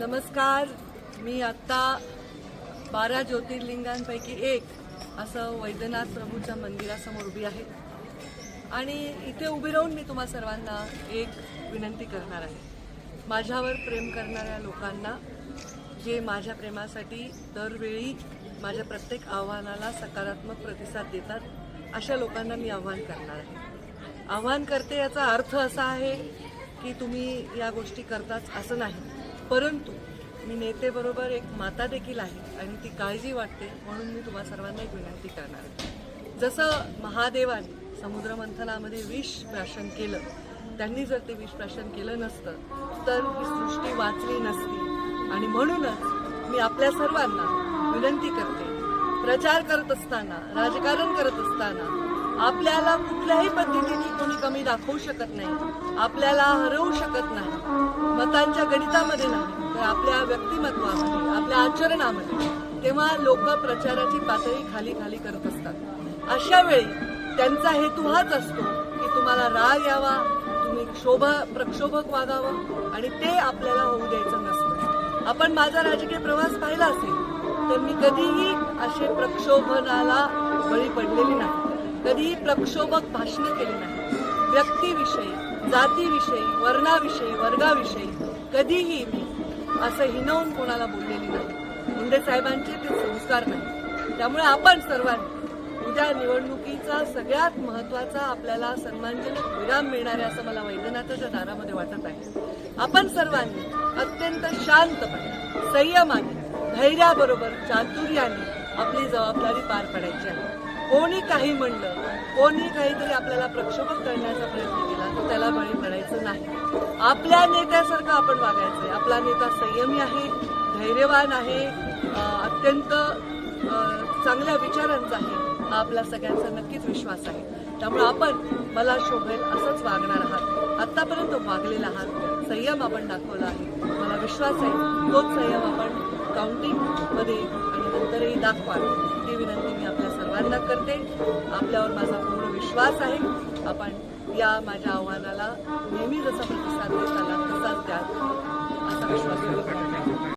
नमस्कार मी आत्ता बारा ज्योतिर्लिंगांपैकी एक असं वैद्यनाथ प्रभूच्या मंदिरासमोर उभी आहे. आणि इथे उभी राहून मी तुम्हा सर्वांना एक विनंती करणार आहे. माझ्यावर प्रेम करणाऱ्या लोकांना जे माझ्या प्रेमासाठी दरवेळी माझ्या प्रत्येक आव्हानाला सकारात्मक प्रतिसाद देतात अशा लोकांना मी आव्हान करणार आहे. आव्हान करते याचा अर्थ असा आहे की तुम्ही या गोष्टी करताच असं नाही. परंतु मी नेतेबरोबर एक माता देखील आहे आणि ती काळजी वाटते म्हणून मी तुम्हा सर्वांना एक विनंती करणार आहे. जसं महादेवाने समुद्रमंथनामध्ये विष प्राशन केलं त्यांनी जर ते विष प्राशन केलं नसतं तर ही सृष्टी वाचली नसती. आणि म्हणूनच मी आपल्या सर्वांना विनंती करते प्रचार करत असताना राजकारण करत असताना आपल्याला कुठल्याही पद्धतीने कोणी कमी दाखवू शकत नाही आपल्याला हरवू शकत नाही. मतांच्या गणितामध्ये नाही तर आपल्या व्यक्तिमत्वामध्ये आपल्या आचरणामध्ये तेव्हा लोक प्रचाराची पातळी खाली खाली करत असतात. अशा वेळी त्यांचा हेतू हाच असतो की तुम्हाला राग यावा तुम्ही क्षोभा प्रक्षोभक वागावं आणि ते आपल्याला होऊ द्यायचं नसतं. आपण माझा राजकीय प्रवास पाहिला असेल तर मी कधीही असे प्रक्षोभनाला बळी पडलेली नाही. कधीही प्रक्षोभक भाषणे केली नाही. व्यक्तीविषयी जातीविषयी वर्णाविषयी वर्गाविषयी कधीही मी असं हिनवून कोणाला बोललेली नाही. मुंडे साहेबांचे ते संस्कार नाही. त्यामुळे आपण सर्वांनी उद्या निवडणुकीचा सगळ्यात महत्त्वाचा आपल्याला सन्मानजनक विराम मिळणार आहे असं मला वैद्यनाथाच्या दारामध्ये वाटत आहे. आपण सर्वांनी अत्यंत शांतपणे संयमाने धैर्याबरोबर चातुर्याने आपली जबाबदारी पार पाडायची आहे. कोणी काही म्हणलं कोणी काहीतरी आपल्याला प्रक्षोभक करण्याचा प्रयत्न केला तर त्याला बळी पडायचं नाही. आपल्या नेत्यासारखं आपण वागायचंय. आपला नेता संयमी आहे धैर्यवान आहे अत्यंत चांगल्या विचारांचा आहे हा आपला सगळ्यांचा नक्कीच विश्वास आहे. त्यामुळे आपण मला शोभेल असंच वागणार आहात. आतापर्यंत वागलेला आहात संयम आपण दाखवला आहे. मला विश्वास आहे तोच संयम आपण काउंटिंगमध्ये आणि नंतरही दाखवा ही विनंती मी आपल्या सर्वांना करते. आपल्यावर माझा पूर्ण विश्वास आहे. आपण या माझ्या आव्हानाला नेहमी जसा प्रतिसाद देत आला तसाच द्या असा विश्वास व्यक्त